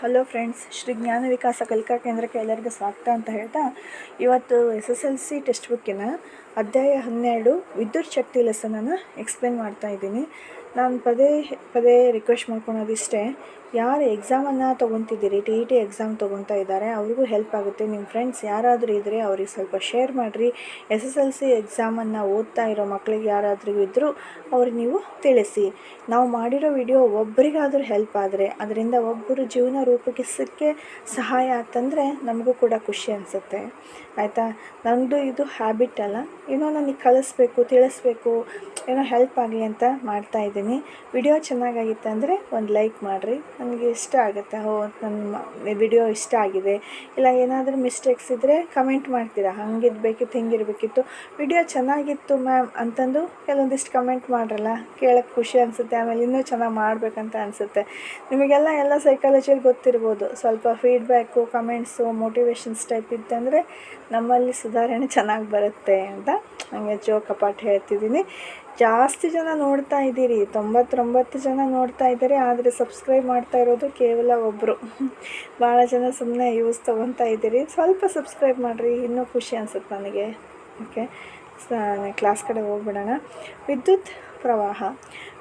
Hello friends Shri ಜ್ಞಾನ ವಿಕಾಸ ಕಲಿಕಾ ಕೇಂದ್ರಕ್ಕೆ ಎಲ್ಲರಿಗೂ ಸ್ವಾಗತ ಅಂತ ಹೇಳ್ತಾ, ಇವತ್ತು S S L C text ಬುಕ್ಕಿನ ಅಧ್ಯಾಯ ಹನ್ನೆರಡು ವಿದ್ಯುತ್ ಶಕ್ತಿ ಲೆಸನನ್ನು ಎಕ್ಸ್ಪ್ಲೇನ್ ಮಾಡ್ತಾ ಇದ್ದೀನಿ. ನಾನು ಪದೇ ಪದೇ ರಿಕ್ವೆಸ್ಟ್ ಮಾಡ್ಕೊಳೋದಿಷ್ಟೇ. ಯಾರು ಎಕ್ಸಾಮನ್ನು ತೊಗೊತಿದ್ದೀರಿ ಟಿ ಇ ಟಿ ಎಕ್ಸಾಮ್ ತೊಗೊತಾ ಇದ್ದಾರೆ, ಅವ್ರಿಗೂ ಹೆಲ್ಪ್ ಆಗುತ್ತೆ. ನಿಮ್ಮ ಫ್ರೆಂಡ್ಸ್ ಯಾರಾದರೂ ಇದ್ದರೆ ಅವ್ರಿಗೆ ಸ್ವಲ್ಪ ಶೇರ್ ಮಾಡಿರಿ. ಎಸ್ ಎಸ್ ಎಲ್ ಸಿ ಎಕ್ಸಾಮನ್ನು ಓದ್ತಾ ಇರೋ ಮಕ್ಕಳಿಗೆ ಯಾರಾದರೂ ಇದ್ದರೂ ಅವ್ರಿಗೆ ನೀವು ತಿಳಿಸಿ. ನಾವು ಮಾಡಿರೋ ವಿಡಿಯೋ ಒಬ್ಬರಿಗಾದರೂ ಹೆಲ್ಪ್ ಆದರೆ, ಅದರಿಂದ ಒಬ್ಬರು ಜೀವನ ರೂಪಿಸೋಕ್ಕೆ ಸಹಾಯ ಆತಂದರೆ ನಮಗೂ ಕೂಡ ಖುಷಿ ಅನಿಸುತ್ತೆ. ಆಯಿತಾ? ನಮ್ಮದು ಇದು ಹ್ಯಾಬಿಟ್ ಅಲ್ಲ. ಏನೋ ನನಗೆ ಕಲಿಸ್ಬೇಕು, ತಿಳಿಸ್ಬೇಕು. ಏನೋ ಹೆಲ್ಪ್ ಆಗಲಿ ಅಂತ ಮಾಡ್ತಾ ಇದ್ದೀನಿ. ವಿಡಿಯೋ ಚೆನ್ನಾಗಾಗಿತ್ತು ಅಂದರೆ ಒಂದು ಲೈಕ್ ಮಾಡಿರಿ. ನನಗೆ ಇಷ್ಟ ಆಗುತ್ತೆ. ಹೋ ನನ್ನ ವಿಡಿಯೋ ಇಷ್ಟ ಆಗಿದೆ. ಇಲ್ಲ, ಏನಾದರೂ ಮಿಸ್ಟೇಕ್ಸ್ ಇದ್ದರೆ ಕಮೆಂಟ್ ಮಾಡ್ತೀರಾ? ಹಂಗಿರ್ಬೇಕಿತ್ತು, ಹಿಂಗಿರಬೇಕಿತ್ತು. ವಿಡಿಯೋ ಚೆನ್ನಾಗಿತ್ತು ಮ್ಯಾಮ್ ಅಂತಂದು ಕೆಲವೊಂದಿಷ್ಟು ಕಮೆಂಟ್ ಮಾಡ್ರಲ್ಲ. ಕೇಳೋಕ್ಕೆ ಖುಷಿ ಅನಿಸುತ್ತೆ. ಆಮೇಲೆ ಇನ್ನೂ ಚೆನ್ನಾಗಿ ಮಾಡಬೇಕಂತ ಅನಿಸುತ್ತೆ. ನಿಮಗೆಲ್ಲ ಎಲ್ಲ ಸೈಕಾಲಜಿಯಲ್ಲಿ ಗೊತ್ತಿರ್ಬೋದು. ಸ್ವಲ್ಪ ಫೀಡ್ಬ್ಯಾಕು ಕಮೆಂಟ್ಸು ಮೋಟಿವೇಶನ್ಸ್ ಟೈಪ್ ಇತ್ತಂದರೆ ನಮ್ಮಲ್ಲಿ ಸುಧಾರಣೆ ಚೆನ್ನಾಗಿ ಬರುತ್ತೆ ಅಂತ ನನಗೆ ಜೋಕಪಾಠ ಹೇಳ್ತಿದ್ದೀನಿ. ಜಾಸ್ತಿ ಜನ ನೋಡ್ತಾ ಇದ್ದೀರಿ, ತೊಂಬತ್ತೊಂಬತ್ತು ಜನ ನೋಡ್ತಾ ಇದ್ದಾರೆ, ಆದರೆ ಸಬ್ಸ್ಕ್ರೈಬ್ ಮಾಡ್ತಾ ಇರೋದು ಕೇವಲ ಒಬ್ಬರು ಭಾಳ ಜನ ಸುಮ್ಮನೆ ಯೂಸ್ ತೊಗೊತಾ ಇದ್ದೀರಿ. ಸ್ವಲ್ಪ ಸಬ್ಸ್ಕ್ರೈಬ್ ಮಾಡಿರಿ, ಇನ್ನೂ ಖುಷಿ ಅನ್ಸುತ್ತೆ ನನಗೆ. ಓಕೆ ಕ್ಲಾಸ್ ಕಡೆ ಹೋಗ್ಬಿಡೋಣ. ವಿದ್ಯುತ್ ಪ್ರವಾಹ.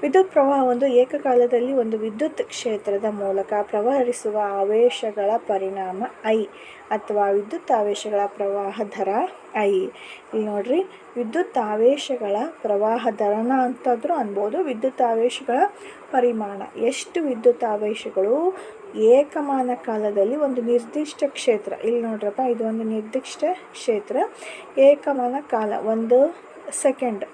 ವಿದ್ಯುತ್ ಪ್ರವಾಹ ಒಂದು ಏಕಕಾಲದಲ್ಲಿ ಒಂದು ವಿದ್ಯುತ್ ಕ್ಷೇತ್ರದ ಮೂಲಕ ಪ್ರವಹಿಸುವ ಆವೇಶಗಳ ಪರಿಣಾಮ ಐ ಅಥವಾ ವಿದ್ಯುತ್ ಆವೇಶಗಳ ಪ್ರವಾಹ ದರ ಐ. ಇಲ್ಲಿ ನೋಡ್ರಿ, ವಿದ್ಯುತ್ ಆವೇಶಗಳ ಪ್ರವಾಹ ದರನ ಅಂತಾದರೂ ಅನ್ಬೋದು. ವಿದ್ಯುತ್ ಆವೇಶಗಳ ಪರಿಮಾಣ. ಎಷ್ಟು ವಿದ್ಯುತ್ ಆವೇಶಗಳು? ಏಕಮಾನ ಕಾಲದಲ್ಲಿ ಒಂದು ನಿರ್ದಿಷ್ಟ ಕ್ಷೇತ್ರ. ಇಲ್ಲಿ ನೋಡ್ರಪ್ಪ, ಇದು ಒಂದು ನಿರ್ದಿಷ್ಟ ಕ್ಷೇತ್ರ. ಏಕಮಾನ ಕಾಲ ಒಂದು ಸೆಕೆಂಡ್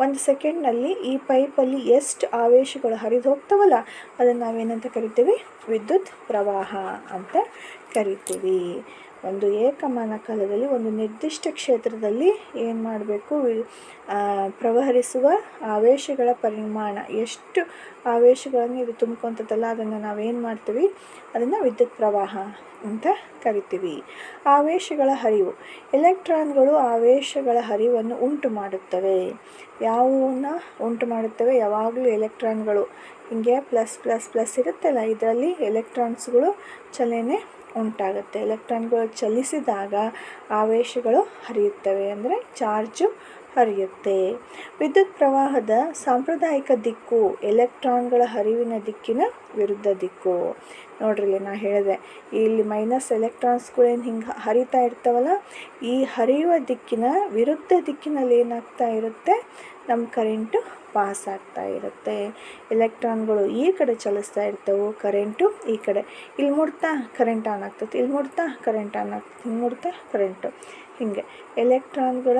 ಒಂದು ಸೆಕೆಂಡ್ನಲ್ಲಿ ಈ ಪೈಪಲ್ಲಿ ಎಷ್ಟು ಆವೇಶಗಳು ಹರಿದು ಹೋಗ್ತಾವಲ್ಲ ಅದನ್ನು ನಾವೇನಂತ ಕರಿತೀವಿ? ವಿದ್ಯುತ್ ಪ್ರವಾಹ ಅಂತ ಕರಿತೀವಿ. ಒಂದು ಏಕಮಾನ ಕಾಲದಲ್ಲಿ, ಒಂದು ನಿರ್ದಿಷ್ಟ ಕ್ಷೇತ್ರದಲ್ಲಿ ಏನು ಮಾಡಬೇಕು? ಪ್ರವಹರಿಸುವ ಆವೇಶಗಳ ಪರಿಮಾಣ. ಎಷ್ಟು ಆವೇಶಗಳನ್ನು ಇದು ತುಂಬ್ಕೊತದಲ್ಲ, ಅದನ್ನು ನಾವೇನು ಮಾಡ್ತೀವಿ? ಅದನ್ನು ವಿದ್ಯುತ್ ಪ್ರವಾಹ ಅಂತ ಕರಿತೀವಿ. ಆವೇಶಗಳ ಹರಿವು. ಎಲೆಕ್ಟ್ರಾನ್ಗಳು ಆವೇಶಗಳ ಹರಿವನ್ನು ಉಂಟು ಮಾಡುತ್ತವೆ. ಯಾವನ್ನ ಉಂಟು ಮಾಡುತ್ತವೆ? ಯಾವಾಗಲೂ ಎಲೆಕ್ಟ್ರಾನ್ಗಳು. ಹಿಂಗೆ ಪ್ಲಸ್ ಪ್ಲಸ್ ಪ್ಲಸ್ ಇರುತ್ತಲ್ಲ, ಇದರಲ್ಲಿ ಎಲೆಕ್ಟ್ರಾನ್ಸ್ಗಳು ಚಲನೆ ಉಂಟಾಗುತ್ತೆ. ಎಲೆಕ್ಟ್ರಾನ್ಗಳು ಚಲಿಸಿದಾಗ ಆವೇಶಗಳು ಹರಿಯುತ್ತವೆ ಅಂದರೆ ಚಾರ್ಜು ಹರಿಯುತ್ತೆ. ವಿದ್ಯುತ್ ಪ್ರವಾಹದ ಸಾಂಪ್ರದಾಯಿಕ ದಿಕ್ಕು ಎಲೆಕ್ಟ್ರಾನ್ಗಳ ಹರಿವಿನ ದಿಕ್ಕಿನ ವಿರುದ್ಧ ದಿಕ್ಕು. ನೋಡ್ರಿ ನಾ ಹೇಳಿದೆ, ಇಲ್ಲಿ ಮೈನಸ್ ಎಲೆಕ್ಟ್ರಾನ್ಸ್ಗಳೇನು ಹಿಂಗೆ ಹರಿತಾ ಇರ್ತಾವಲ್ಲ, ಈ ಹರಿಯುವ ದಿಕ್ಕಿನ ವಿರುದ್ಧ ದಿಕ್ಕಿನಲ್ಲಿ ಏನಾಗ್ತಾ ಇರುತ್ತೆ? ನಮ್ಮ ಕರೆಂಟು ಪಾಸ್ ಆಗ್ತಾ ಇರುತ್ತೆ. ಎಲೆಕ್ಟ್ರಾನ್ಗಳು ಈ ಕಡೆ ಚಲಿಸ್ತಾ ಇರ್ತವೆ, ಕರೆಂಟು ಈ ಕಡೆ. ಇಲ್ಲಿ ಮುಡ್ತಾ ಕರೆಂಟ್ ಆನ್ ಆಗ್ತೈತಿ, ಇಲ್ಲಿ ಮುಡ್ತಾ ಕರೆಂಟ್ ಆನ್ ಆಗ್ತದೆ ಹಿಂಗೆ ಮುಡ್ತಾ ಕರೆಂಟು. ಹೀಗೆ ಎಲೆಕ್ಟ್ರಾನ್ಗಳ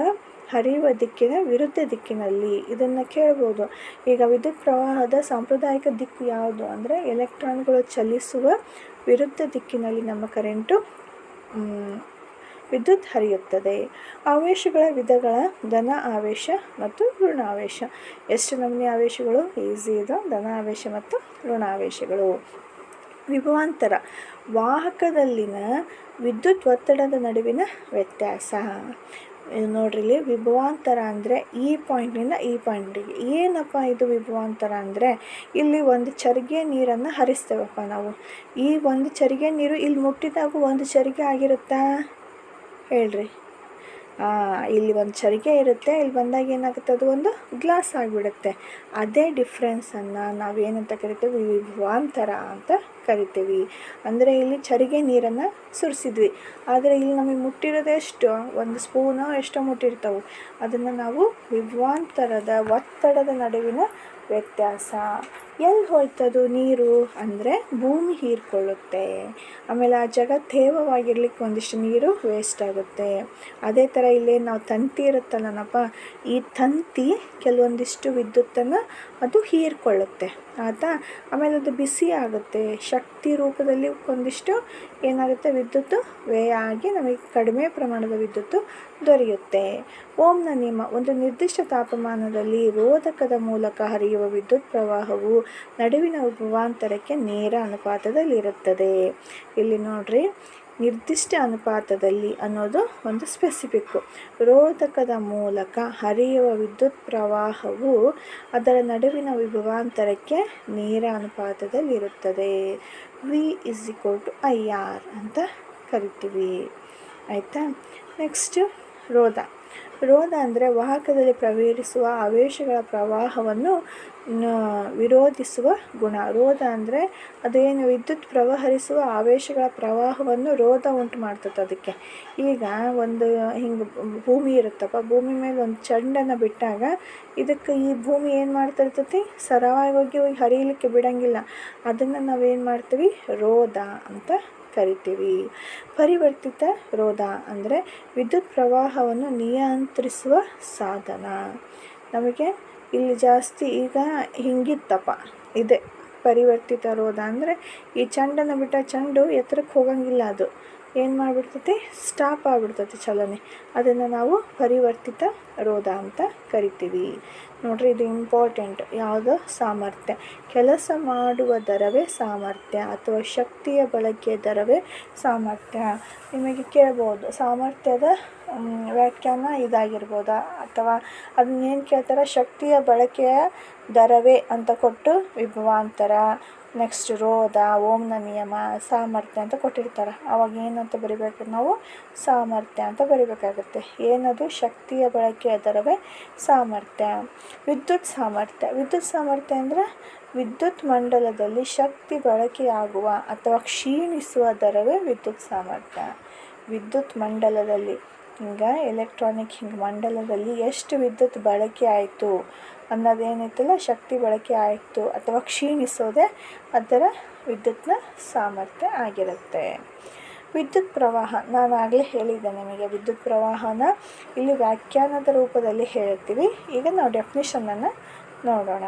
ಹರಿಯುವ ದಿಕ್ಕಿನ ವಿರುದ್ಧ ದಿಕ್ಕಿನಲ್ಲಿ ಇದನ್ನು ಕೇಳ್ಬೋದು. ಈಗ ವಿದ್ಯುತ್ ಪ್ರವಾಹದ ಸಾಂಪ್ರದಾಯಿಕ ದಿಕ್ಕು ಯಾವುದು ಅಂದರೆ ಎಲೆಕ್ಟ್ರಾನ್ಗಳು ಚಲಿಸುವ ವಿರುದ್ಧ ದಿಕ್ಕಿನಲ್ಲಿ ನಮ್ಮ ಕರೆಂಟು ವಿದ್ಯುತ್ ಹರಿಯುತ್ತದೆ. ಆವೇಶಗಳ ವಿಧಗಳ ಧನ ಆವೇಶ ಮತ್ತು ಋಣಾವೇಶ ಎಷ್ಟು ನಮೂನೆ ಆವೇಶಗಳು? ಈಸಿ ಇದು. ಧನ ಆವೇಶ ಮತ್ತು ಋಣಾವೇಶಗಳು ವಿಭವಾಂತರ. ವಾಹಕದಲ್ಲಿನ ವಿದ್ಯುತ್ ಒತ್ತಡದ ನಡುವಿನ ವ್ಯತ್ಯಾಸ. ನೋಡ್ರಿ ಇಲ್ಲಿ ವಿಭವಾಂತರ ಅಂದರೆ ಈ ಪಾಯಿಂಟ್ನಿಂದ ಈ ಪಾಯಿಂಟಿಗೆ ಏನಪ್ಪ ಇದು ವಿಭವಾಂತರ ಅಂದರೆ? ಇಲ್ಲಿ ಒಂದು ಚರಿಗೆ ನೀರನ್ನು ಹರಿಸ್ತೇವಪ್ಪ ನಾವು. ಈ ಒಂದು ಚರಿಗೆ ನೀರು ಇಲ್ಲಿ ಮುಟ್ಟಿದಾಗ ಒಂದು ಚರಿಗೆ ಆಗಿರುತ್ತಾ? ಹೇಳ್ರಿ. ಇಲ್ಲಿ ಒಂದು ಚರಿಗೆ ಇರುತ್ತೆ, ಇಲ್ಲಿ ಬಂದಾಗ ಏನಾಗುತ್ತೆ, ಅದು ಒಂದು ಗ್ಲಾಸ್ ಆಗಿಬಿಡುತ್ತೆ. ಅದೇ ಡಿಫ್ರೆನ್ಸನ್ನು ನಾವೇನಂತ ಕರಿತೀವಿ ವಿಭವಾಂತರ ಅಂತ ಕರಿತೀವಿ. ಅಂದರೆ ಇಲ್ಲಿ ಚರಿಗೆ ನೀರನ್ನು ಸುರಿಸಿದ್ವಿ. ಆದರೆ ಇಲ್ಲಿ ನಮಗೆ ಮುಟ್ಟಿರೋದು ಎಷ್ಟು ಒಂದು ಸ್ಪೂನು ಎಷ್ಟೋ ಮುಟ್ಟಿರ್ತಾವೆ. ಅದನ್ನು ನಾವು ವಿಭವಾಂತರದ ಒತ್ತಡದ ನಡುವಿನ ವ್ಯತ್ಯಾಸ. ಎಲ್ಲಿ ಹೋಯ್ತದು ನೀರು? ಅಂದರೆ ಭೂಮಿ ಹೀರ್ಕೊಳ್ಳುತ್ತೆ. ಆಮೇಲೆ ಆ ಜಾಗ ತೇವವಾಗಿರ್ಲಿಕ್ಕೆ ಒಂದಿಷ್ಟು ನೀರು ವೇಸ್ಟ್ ಆಗುತ್ತೆ. ಅದೇ ಥರ ಇಲ್ಲೇ ನಾವು ತಂತಿ ಇರುತ್ತಲ್ಲನಪ್ಪ ಈ ತಂತಿ ಕೆಲವೊಂದಿಷ್ಟು ವಿದ್ಯುತ್ತನ್ನು ಅದು ಹೀರ್ಕೊಳ್ಳುತ್ತೆ. ಆಯಿತಾ ಆಮೇಲೆ ಅದು ಬಿಸಿ ಆಗುತ್ತೆ. ಶಕ್ತಿ ರೂಪದಲ್ಲಿ ಒಂದಿಷ್ಟು ಏನಾಗುತ್ತೆ? ವಿದ್ಯುತ್ ವ್ಯಯ ಆಗಿ ನಮಗೆ ಕಡಿಮೆ ಪ್ರಮಾಣದ ವಿದ್ಯುತ್ ದೊರೆಯುತ್ತೆ. ಓಮ್ನ ನಿಯಮ, ಒಂದು ನಿರ್ದಿಷ್ಟ ತಾಪಮಾನದಲ್ಲಿ ರೋಧಕದ ಮೂಲಕ ಹರಿಯುವ ವಿದ್ಯುತ್ ಪ್ರವಾಹವು ನಡುವಿನ ರೂಪಾಂತರಕ್ಕೆ ನೇರ ಅನುಪಾತದಲ್ಲಿರುತ್ತದೆ. ಇಲ್ಲಿ ನೋಡ್ರಿ ನಿರ್ದಿಷ್ಟ ಅನುಪಾತದಲ್ಲಿ ಅನ್ನೋದು ಒಂದು ಸ್ಪೆಸಿಫಿಕ್ಕು ರೋಧಕದ ಮೂಲಕ ಹರಿಯುವ ವಿದ್ಯುತ್ ಪ್ರವಾಹವು ಅದರ ನಡುವಿನ ವಿಭವಾಂತರಕ್ಕೆ ನೇರ ಅನುಪಾತದಲ್ಲಿರುತ್ತದೆ. V is equal to I R ಅಂತ ಕರಿತೀವಿ. ಆಯಿತಾ? ನೆಕ್ಸ್ಟು ರೋಧ. ರೋಧ ಅಂದರೆ ವಾಹಕದಲ್ಲಿ ಪ್ರವೇಶಿಸುವ ಆವೇಶಗಳ ಪ್ರವಾಹವನ್ನು ವಿರೋಧಿಸುವ ಗುಣ. ರೋಧ ಅಂದರೆ ಅದೇನು ವಿದ್ಯುತ್ ಪ್ರವಹರಿಸುವ ಆವೇಶಗಳ ಪ್ರವಾಹವನ್ನು ರೋಧ ಉಂಟು ಮಾಡ್ತದೆ ಅದಕ್ಕೆ. ಈಗ ಒಂದು ಹಿಂಗೆ ಭೂಮಿ ಇರುತ್ತಪ್ಪ, ಭೂಮಿ ಮೇಲೆ ಒಂದು ಚಂಡನ್ನು ಬಿಟ್ಟಾಗ ಇದಕ್ಕೆ ಈ ಭೂಮಿ ಏನು ಮಾಡ್ತಿರ್ತೈತಿ ಸರಾಗವಾಗಿ ಹೋಗಿ ಹರಿಯಲಿಕ್ಕೆ ಬಿಡಂಗಿಲ್ಲ. ಅದನ್ನು ನಾವೇನು ಮಾಡ್ತೀವಿ? ರೋಧ ಅಂತ ಕರಿತೀವಿ. ಪರಿವರ್ತಿತ ರೋಧ ಅಂದರೆ ವಿದ್ಯುತ್ ಪ್ರವಾಹವನ್ನು ನಿಯಂತ್ರಿಸುವ ಸಾಧನ. ನಮಗೆ ಇಲ್ಲಿ ಜಾಸ್ತಿ ಈಗ ಹಿಂಗಿತ್ತಪ್ಪ. ಇದೆ. ಪರಿವರ್ತಿತ ರೋಧ ಅಂದರೆ ಈ ಚಂಡನ ಬಿಟ್ಟ ಚಂಡು ಎತ್ತರಕ್ಕೆ ಹೋಗಂಗಿಲ್ಲ ಅದು. ಏನು ಮಾಡಿಬಿಡ್ತೈತಿ? ಸ್ಟಾಪ್ ಆಗಿಬಿಡ್ತೈತಿ ಚಲನೆ. ಅದನ್ನು ನಾವು ಪರಿವರ್ತಿತ ರೋಧ ಅಂತ ಕರಿತೀವಿ. ನೋಡ್ರಿ, ಇದು ಇಂಪಾರ್ಟೆಂಟ್ ಯಾವುದು? ಸಾಮರ್ಥ್ಯ. ಕೆಲಸ ಮಾಡುವ ದರವೇ ಸಾಮರ್ಥ್ಯ ಅಥವಾ ಶಕ್ತಿಯ ಬಳಕೆಯ ದರವೇ ಸಾಮರ್ಥ್ಯ? ನಿಮಗೆ ಕೇಳ್ಬೋದು. ಸಾಮರ್ಥ್ಯದ ವ್ಯಾಖ್ಯಾನ ಇದಾಗಿರ್ಬೋದಾ. ಅಥವಾ ಅದನ್ನೇನು ಕೇಳ್ತಾರೆ? ಶಕ್ತಿಯ ಬಳಕೆಯ ದರವೇ ಅಂತ ಕೊಟ್ಟು ವಿಭವಾಂತರ. ನೆಕ್ಸ್ಟ್ ರೋಧ ಓಮ್ನ ನಿಯಮ, ಸಾಮರ್ಥ್ಯ ಅಂತ ಕೊಟ್ಟಿರ್ತಾರೆ. ಅವಾಗ ಏನಂತ ಬರಿಬೇಕು? ನಾವು ಸಾಮರ್ಥ್ಯ ಅಂತ ಬರಿಬೇಕಾಗುತ್ತೆ. ಏನದು? ಶಕ್ತಿಯ ಬಳಕೆ ದರವೇ ಸಾಮರ್ಥ್ಯ. ವಿದ್ಯುತ್ ಸಾಮರ್ಥ್ಯ. ವಿದ್ಯುತ್ ಸಾಮರ್ಥ್ಯ ಅಂದರೆ ವಿದ್ಯುತ್ ಮಂಡಲದಲ್ಲಿ ಶಕ್ತಿ ಬಳಕೆಯಾಗುವ ಅಥವಾ ಕ್ಷೀಣಿಸುವ ದರವೇ ವಿದ್ಯುತ್ ಸಾಮರ್ಥ್ಯ. ವಿದ್ಯುತ್ ಮಂಡಲದಲ್ಲಿ, ಹಿಂಗೆ ಎಲೆಕ್ಟ್ರಾನಿಕ್ ಹಿಂಗೆ ಮಂಡಲದಲ್ಲಿ ಎಷ್ಟು ವಿದ್ಯುತ್ ಬಳಕೆ ಆಯಿತು? ಅನ್ನೋದೇನೈತಲ್ಲ ಶಕ್ತಿ ಬಳಕೆ ಆಯಿತು ಅಥವಾ ಕ್ಷೀಣಿಸೋದೇ ಅದರ ವಿದ್ಯುತ್ನ ಸಾಮರ್ಥ್ಯ ಆಗಿರುತ್ತೆ. ವಿದ್ಯುತ್ ಪ್ರವಾಹ, ನಾನು ಆಗಲೇ ಹೇಳಿದ್ದೆ ನಿಮಗೆ, ವಿದ್ಯುತ್ ಪ್ರವಾಹನ ಇಲ್ಲಿ ವ್ಯಾಖ್ಯಾನದ ರೂಪದಲ್ಲಿ ಹೇಳ್ತೀವಿ. ಈಗ ನಾವು ಡೆಫಿನಿಷನನ್ನು ನೋಡೋಣ.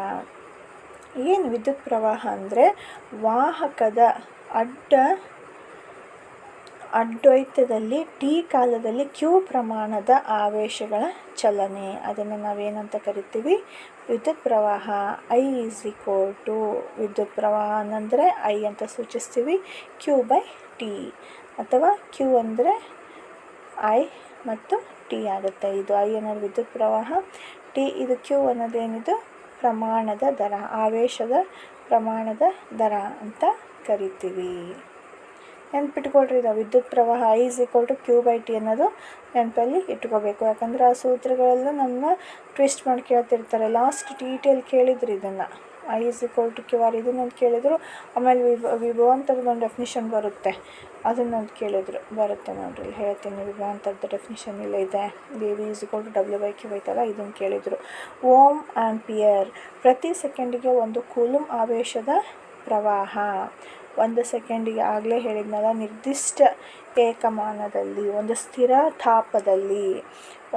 ಏನು ವಿದ್ಯುತ್ ಪ್ರವಾಹ ಅಂದರೆ ವಾಹಕದ ಅಡ್ಡ ಅಡ್ವೈತದಲ್ಲಿ ಟಿ ಕಾಲದಲ್ಲಿ ಕ್ಯೂ ಪ್ರಮಾಣದ ಆವೇಶಗಳ ಚಲನೆ. ಅದನ್ನು ನಾವೇನಂತ ಕರಿತೀವಿ? ವಿದ್ಯುತ್ ಪ್ರವಾಹ. ಐ ಈಸ್ ಈಕ್ವಲ್ ಟು ವಿದ್ಯುತ್ ಪ್ರವಾಹ ಅಂದರೆ ಐ ಅಂತ ಸೂಚಿಸ್ತೀವಿ. ಕ್ಯೂ ಬೈ ಟಿ ಅಥವಾ ಕ್ಯೂ ಅಂದರೆ ಐ ಮತ್ತು ಟಿ ಆಗುತ್ತೆ. ಇದು ಐ ಅನ್ನೋದು ವಿದ್ಯುತ್ ಪ್ರವಾಹ. ಟಿ ಇದು ಕ್ಯೂ ಅನ್ನೋದೇನಿದು? ಪ್ರಮಾಣದ ದರ. ಆವೇಶದ ಪ್ರಮಾಣದ ದರ ಅಂತ ಕರಿತೀವಿ. ನೆನ್ಪಿಟ್ಕೊಳ್ರಿ, ಇದು ವಿದ್ಯುತ್ ಪ್ರವಾಹ I is equal to Q by T ಅನ್ನೋದು ನೆನಪಲ್ಲಿ ಇಟ್ಕೋಬೇಕು. ಯಾಕಂದರೆ ಆ ಸೂತ್ರಗಳೆಲ್ಲ ನಮ್ಮನ್ನ ಟ್ವಿಸ್ಟ್ ಮಾಡಿ ಕೇಳ್ತಿರ್ತಾರೆ. ಲಾಸ್ಟ್ ಡೀಟೇಲ್ ಕೇಳಿದ್ರು ಇದನ್ನು. I is equal to Q R ಇದನ್ನೊಂದು ಕೇಳಿದರು, ಆಮೇಲೆ ವಿಭ ವಿಭವಾಂತರದೊಂದು ಡೆಫಿನಿಷನ್ ಬರುತ್ತೆ. ಅದನ್ನೊಂದು ಕೇಳಿದ್ರು. ಬರುತ್ತೆ ನೋಡಿರಿ ಹೇಳ್ತೀನಿ. ವಿಭವಾಂತರದ ಡೆಫಿನಿಷನ್ ಇಲ್ಲ ಇದೆ. A V is equal to W by Q ಐತಲ್ಲ ಇದನ್ನು ಕೇಳಿದರು. ಓಮ್ ಆ್ಯಂಪಿಯರ್ ಪ್ರತಿ ಸೆಕೆಂಡಿಗೆ ಒಂದು ಕೂಲಮ್ ಆವೇಶದ ಪ್ರವಾಹ. ಒಂದು ಸೆಕೆಂಡಿಗೆ ಆಗಲೇ ಹೇಳಿದ್ನಲ್ಲ, ನಿರ್ದಿಷ್ಟ ಏಕಮಾನದಲ್ಲಿ, ಒಂದು ಸ್ಥಿರ ತಾಪದಲ್ಲಿ.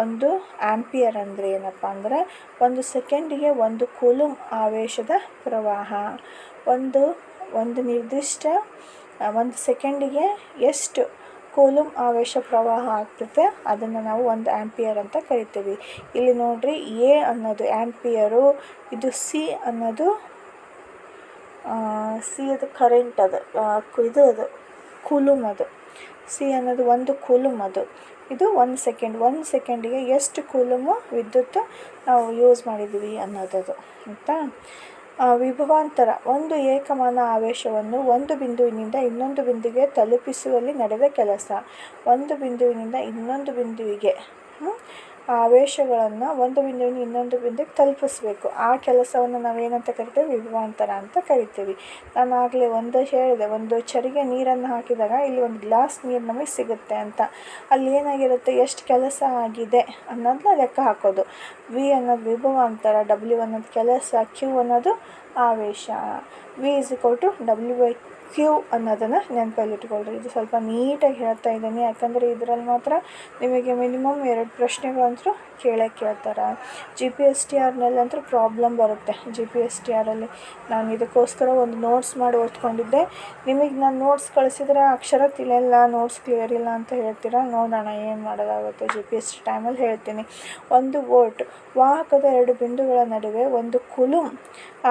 ಒಂದು ಆಂಪಿಯರ್ ಅಂದರೆ ಏನಪ್ಪ ಅಂದರೆ, ಒಂದು ಸೆಕೆಂಡಿಗೆ ಒಂದು ಕೂಲುಮ್ ಆವೇಶದ ಪ್ರವಾಹ. ಒಂದು ಒಂದು ನಿರ್ದಿಷ್ಟ, ಒಂದು ಸೆಕೆಂಡಿಗೆ ಎಷ್ಟು ಕೋಲುಮ್ ಆವೇಶ ಪ್ರವಾಹ ಆಗ್ತದೆ, ಅದನ್ನು ನಾವು ಒಂದು ಆ್ಯಂಪಿಯರ್ ಅಂತ ಕರಿತೀವಿ. ಇಲ್ಲಿ ನೋಡಿರಿ, ಎ ಅನ್ನೋದು ಆ್ಯಂಪಿಯರು ಇದು ಸಿ ಅನ್ನೋದು ಸಿ ಅದು ಕರೆಂಟ್ ಅದು ಇದು ಅದು ಕೂಲುಮ್ ಅದು. ಸಿ ಅನ್ನೋದು ಒಂದು ಕೂಲುಮ್ ಅದು. ಇದು ಒಂದು ಸೆಕೆಂಡ್ ಒಂದು ಸೆಕೆಂಡಿಗೆ ಎಷ್ಟು ಕೂಲುಮು ವಿದ್ಯುತ್ ನಾವು ಯೂಸ್ ಮಾಡಿದ್ದೀವಿ ಅನ್ನೋದದು, ಆಯಿತಾ? ವಿಭವಾಂತರ, ಒಂದು ಏಕಮಾನ ಆವೇಶವನ್ನು ಒಂದು ಬಿಂದುವಿನಿಂದ ಇನ್ನೊಂದು ಬಿಂದುವಿಗೆ ತಲುಪಿಸುವಲ್ಲಿ ನಡೆದ ಕೆಲಸ. ಒಂದು ಬಿಂದುವಿನಿಂದ ಇನ್ನೊಂದು ಬಿಂದುವಿಗೆ ಆವೇಶಗಳನ್ನು ಒಂದು ಬಿಂದುವಿನ ಇನ್ನೊಂದು ಬಿಂದುಗೆ ತಲುಪಿಸ್ಬೇಕು. ಆ ಕೆಲಸವನ್ನು ನಾವೇನಂತ ಕರಿತೇವೆ? ವಿಭವಾಂತರ ಅಂತ ಕರಿತೀವಿ. ನಾನು ಆಗಲೇ ಒಂದು ಹೇಳಿದೆ, ಒಂದು ಚರಿಗೆ ನೀರನ್ನು ಹಾಕಿದಾಗ ಇಲ್ಲಿ ಒಂದು ಗ್ಲಾಸ್ ನೀರು ನಮಗೆ ಸಿಗುತ್ತೆ ಅಂತ. ಅಲ್ಲಿ ಏನಾಗಿರುತ್ತೆ? ಎಷ್ಟು ಕೆಲಸ ಆಗಿದೆ ಅನ್ನೋದನ್ನ ಲೆಕ್ಕ ಹಾಕೋದು. ವಿ ಅನ್ನೋದು ವಿಭವಾಂತರ ಡಬ್ಲ್ಯೂ ಅನ್ನೋದು ಕೆಲಸ ಕ್ಯೂ ಅನ್ನೋದು ಆವೇಶ. V is equal to W by Q ಅನ್ನೋದನ್ನು ನೆನಪಲ್ಲಿಟ್ಕೊಳ್ರಿ. ಇದು ಸ್ವಲ್ಪ ನೀಟಾಗಿ ಹೇಳ್ತಾ ಇದ್ದೀನಿ. ಯಾಕಂದರೆ ಇದರಲ್ಲಿ ಮಾತ್ರ ನಿಮಗೆ ಮಿನಿಮಮ್ ಎರಡು ಪ್ರಶ್ನೆಗಳಂತೂ ಕೇಳೋಕ್ಕೆ ಕೇಳ್ತಾರೆ. ಜಿ ಪಿ ಎಸ್ ಟಿ ಆರ್ನಲ್ಲಂತೂ ಪ್ರಾಬ್ಲಮ್ ಬರುತ್ತೆ. ಜಿ ಪಿ ಎಸ್ ಟಿ ಆರಲ್ಲಿ ನಾನು ಇದಕ್ಕೋಸ್ಕರ ಒಂದು ನೋಟ್ಸ್ ಮಾಡಿ ಓದ್ಕೊಂಡಿದ್ದೆ. ನಿಮಗೆ ನಾನು ನೋಟ್ಸ್ ಕಳಿಸಿದ್ರೆ ಅಕ್ಷರ ತಿಳಿಯಲ್ಲ, ನೋಟ್ಸ್ ಕ್ಲಿಯರ್ ಇಲ್ಲ ಅಂತ ಹೇಳ್ತೀರಾ? ನೋಡೋಣ, ಏನು ಮಾಡೋದಾಗುತ್ತೆ? ಜಿ ಪಿ ಎಸ್ ಟಿ ಟೈಮಲ್ಲಿ ಹೇಳ್ತೀನಿ. ಒಂದು ವೋಲ್ಟ್ ವಾಹಕದ ಎರಡು ಬಿಂದುಗಳ ನಡುವೆ ಒಂದು ಕುಲುಮ್